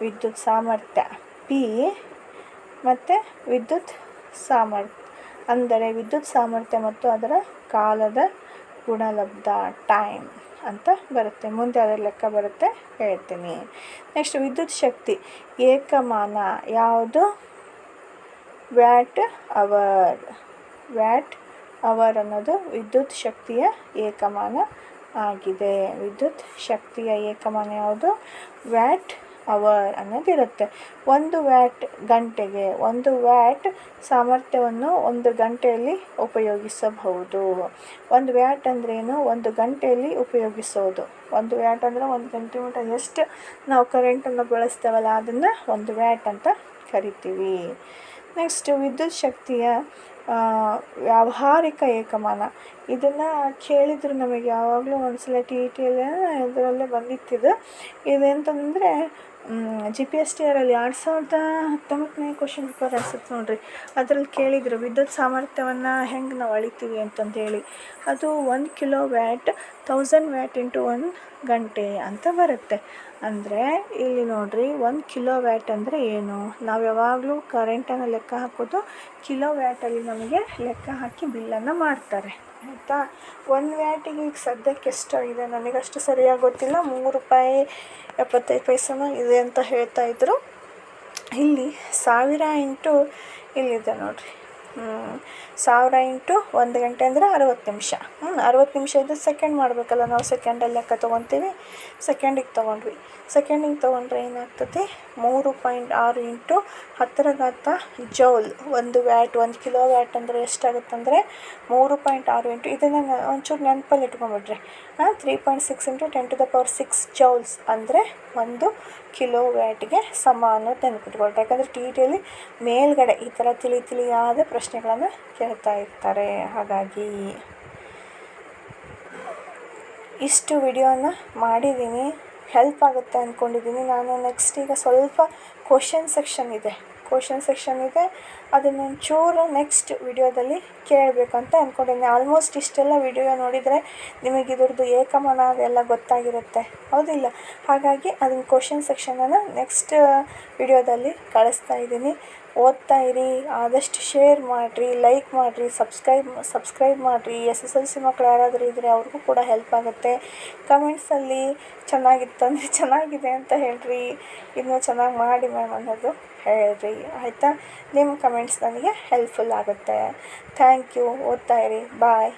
ವಿದ್ಯುತ್ ಸಾಮರ್ಥ್ಯ. ಪಿ ಮತ್ತು ವಿದ್ಯುತ್ ಸಾಮರ್ಥ್ಯ ಅಂದರೆ ವಿದ್ಯುತ್ ಸಾಮರ್ಥ್ಯ ಮತ್ತು ಅದರ ಕಾಲದ ಗುಣಲಬ್ಧ ಟೈಮ್ ಅಂತ ಬರುತ್ತೆ. ಮುಂದೆ ಅದರ ಲೆಕ್ಕ ಬರುತ್ತೆ. ಹೇಳ್ತೀನಿ. ನೆಕ್ಸ್ಟ್ ವಿದ್ಯುತ್ ಶಕ್ತಿ. ಏಕಮಾನ. ಯಾವುದು? Watt hour. ವ್ಯಾಟ್ ಅವರ್ ಅನ್ನೋದು ವಿದ್ಯುತ್ ಶಕ್ತಿಯ ಏಕಮಾನ ಆಗಿದೆ. ವಿದ್ಯುತ್ ಶಕ್ತಿಯ ಏಕಮಾನ ಯಾವುದು? ವ್ಯಾಟ್ ಅವರ್ ಅನ್ನೋದಿರುತ್ತೆ. ಒಂದು ವ್ಯಾಟ್ ಗಂಟೆಗೆ, ಒಂದು ವ್ಯಾಟ್ ಸಾಮರ್ಥ್ಯವನ್ನು ಒಂದು ಗಂಟೆಯಲ್ಲಿ ಉಪಯೋಗಿಸಬಹುದು. ಒಂದು ವ್ಯಾಟ್ ಅಂದ್ರೇನು? ಒಂದು ಗಂಟೆಯಲ್ಲಿ ಉಪಯೋಗಿಸೋದು. ಒಂದು ವ್ಯಾಟ್ ಅಂದರೆ ಒಂದು ಗಂಟೆ ಎಷ್ಟು ನಾವು ಕರೆಂಟನ್ನು ಬಳಸ್ತೇವಲ್ಲ ಅದನ್ನು ಒಂದು ವ್ಯಾಟ್ ಅಂತ ಕರಿತೀವಿ. ನೆಕ್ಸ್ಟ್ ವಿದ್ಯುತ್ ಶಕ್ತಿಯ ವ್ಯಾವಹಾರಿಕ ಏಕಮಾನ. ಇದನ್ನು ಕೇಳಿದ್ರು ನಮಗೆ ಯಾವಾಗಲೂ ಒಂದ್ಸಲ ಟಿ ಇ ಟಿಯಲ್ಲಿ ಇದರಲ್ಲೇ ಬಂದಿತ್ತಿದ್ದು ಇದೆಂತಂದರೆ ಜಿ ಪಿ ಎಸ್ ಟಿ ಆರಲ್ಲಿ ಎರಡು ಸಾವಿರದ ಹತ್ತೊಂಬತ್ತನೇ ಕ್ವಶನ್ ಪೇಪರ್ ಅನ್ಸುತ್ತೆ ನೋಡಿರಿ. ಅದರಲ್ಲಿ ಕೇಳಿದರು, ವಿದ್ಯುತ್ ಸಾಮರ್ಥ್ಯವನ್ನು ಹೆಂಗೆ ನಾವು ಅಳಿತೀವಿ? ಅಂತಂದೇಳಿ. ಅದು ಒಂದು kilo watt thousand watt into one ಗಂಟೆ ಅಂತ ಬರುತ್ತೆ. ಅಂದರೆ ಇಲ್ಲಿ ನೋಡಿರಿ, ಒಂದು ಕಿಲೋ ವ್ಯಾಟ್ ಅಂದರೆ ಏನು? ನಾವು ಯಾವಾಗಲೂ ಕರೆಂಟನ್ನು ಲೆಕ್ಕ ಹಾಕೋದು ಕಿಲೋ ವ್ಯಾಟಲ್ಲಿ ನಮಗೆ ಲೆಕ್ಕ ಹಾಕಿ ಬಿಲ್ಲನ್ನು ಮಾಡ್ತಾರೆ. ಆಯಿತಾ ಒಂದು ವ್ಯಾಟಿಗೆ ಈಗ ಸದ್ಯಕ್ಕೆ ಎಷ್ಟಾಗಿದೆ ನನಗಷ್ಟು ಸರಿಯಾಗಿ ಗೊತ್ತಿಲ್ಲ. ಮೂರು ರೂಪಾಯಿ, ಎಪ್ಪತ್ತೈದು ಪೈಸನ ಇದೆ ಅಂತ ಹೇಳ್ತಾ ಇದ್ರು. ಇಲ್ಲಿ ಸಾವಿರ ಇಂಟು ಇಲ್ಲಿದೆ ನೋಡಿರಿ. ಸಾವಿರ ಇಂಟು ಒಂದು ಗಂಟೆ ಅಂದರೆ ಅರುವತ್ತು ನಿಮಿಷ. ಹ್ಞೂ ಅರುವತ್ತು ನಿಮಿಷ ಇದ್ದು ಸೆಕೆಂಡ್ ಮಾಡಬೇಕಲ್ಲ, ನಾವು ಸೆಕೆಂಡಲ್ಲಿ ಲೆಕ್ಕ ತೊಗೊತೀವಿ ಸೆಕೆಂಡಿಗೆ ತೊಗೊಂಡ್ವಿ. ಸೆಕೆಂಡಿಗೆ ತೊಗೊಂಡ್ರೆ ಏನಾಗ್ತದೆ? ಮೂರು ಪಾಯಿಂಟ್ ಆರು ಇಂಟು ಹತ್ತರ ಘಾತ ಜೌಲ್, ಒಂದು ವ್ಯಾಟ್, ಒಂದು ಕಿಲೋ ವ್ಯಾಟ್ ಅಂದರೆ ಎಷ್ಟಾಗುತ್ತೆ ಅಂದರೆ ಮೂರು ಪಾಯಿಂಟ್ ಆರು ಇಂಟು, ಇದನ್ನು ಒಂಚೂರು ನೆನಪಲ್ಲಿ ಇಟ್ಕೊಂಬಿಟ್ರೆ ಹಾಂ three point six into ten to the power six joules ಅಂದರೆ ಒಂದು ಕಿಲೋ ವ್ಯಾಟ್ಗೆ ಸಮ ಅನ್ನೋದು ನೆನಪಿಟ್ಕೊಳ್ರಿ ಯಾಕಂದರೆ ಟಿ ಟಿಯಲ್ಲಿ ಮೇಲ್ಗಡೆ ಈ ಥರ ತಿಳಿ ತಿಳಿಯಾದ ಪ್ರಶ್ನೆಗಳನ್ನು ಕೇಳ್ತಾ ಇರ್ತಾರೆ. ಹಾಗಾಗಿ ಇಷ್ಟು ವಿಡಿಯೋನ ಮಾಡಿದ್ದೀನಿ. ಹೆಲ್ಪ್ ಆಗುತ್ತೆ ಅಂದ್ಕೊಂಡಿದ್ದೀನಿ ನಾನು ನೆಕ್ಸ್ಟ್ ಈಗ ಸ್ವಲ್ಪ ಕ್ವಶನ್ ಸೆಕ್ಷನ್ ಇದೆ. ಕ್ವಶನ್ ಸೆಕ್ಷನ್ ಇದೆ. ಅದನ್ನು ಒಂಚೂರು ನೆಕ್ಸ್ಟ್ ವಿಡಿಯೋದಲ್ಲಿ ಕೇಳಬೇಕು ಅಂತ ಅಂದ್ಕೊಂಡಿದ್ದೀನಿ ಆಲ್ಮೋಸ್ಟ್ ಇಷ್ಟೆಲ್ಲ ವಿಡಿಯೋ ನೋಡಿದರೆ ನಿಮಗೆ ಇದ್ರದ್ದು ಏಕಮಾನ ಅದೆಲ್ಲ ಗೊತ್ತಾಗಿರುತ್ತೆ. ಹೌದಿಲ್ಲ? ಹಾಗಾಗಿ ಅದನ್ನ ಕ್ವಶನ್ ಸೆಕ್ಷನನ್ನು ನೆಕ್ಸ್ಟ್ ವಿಡಿಯೋದಲ್ಲಿ ಕಳಿಸ್ತಾ ಇದ್ದೀನಿ. ಓದ್ತಾ ಇರಿ, ಆದಷ್ಟು ಶೇರ್ ಮಾಡಿರಿ ಲೈಕ್ ಮಾಡಿರಿ ಸಬ್ಸ್ಕ್ರೈಬ್ ಸಬ್ಸ್ಕ್ರೈಬ್ ಮಾಡಿರಿ. ಎಸ್ ಎಸ್ ಎಲ್ ಸಿ ಮಕ್ಕಳು ಯಾರಾದರೂ ಇದ್ದರೆ ಅವ್ರಿಗೂ ಕೂಡ ಹೆಲ್ಪ್ ಆಗುತ್ತೆ. ಕಮೆಂಟ್ಸಲ್ಲಿ ಚೆನ್ನಾಗಿತ್ತು ಅಂದರೆ ಚೆನ್ನಾಗಿದೆ ಅಂತ ಹೇಳ್ರಿ. ಇನ್ನೂ ಚೆನ್ನಾಗಿ ಮಾಡಿ ಮ್ಯಾಮ್ ಅನ್ನೋದು ಹೇಳ್ರಿ. ಆಯಿತಾ? ನಿಮ್ಮ ಕಮೆಂಟ್ಸ್ ನನಗೆ ಹೆಲ್ಪ್ಫುಲ್ ಆಗುತ್ತೆ. ಥ್ಯಾಂಕ್ ಯು ಓದ್ತಾ ಇರಿ. ಬಾಯ್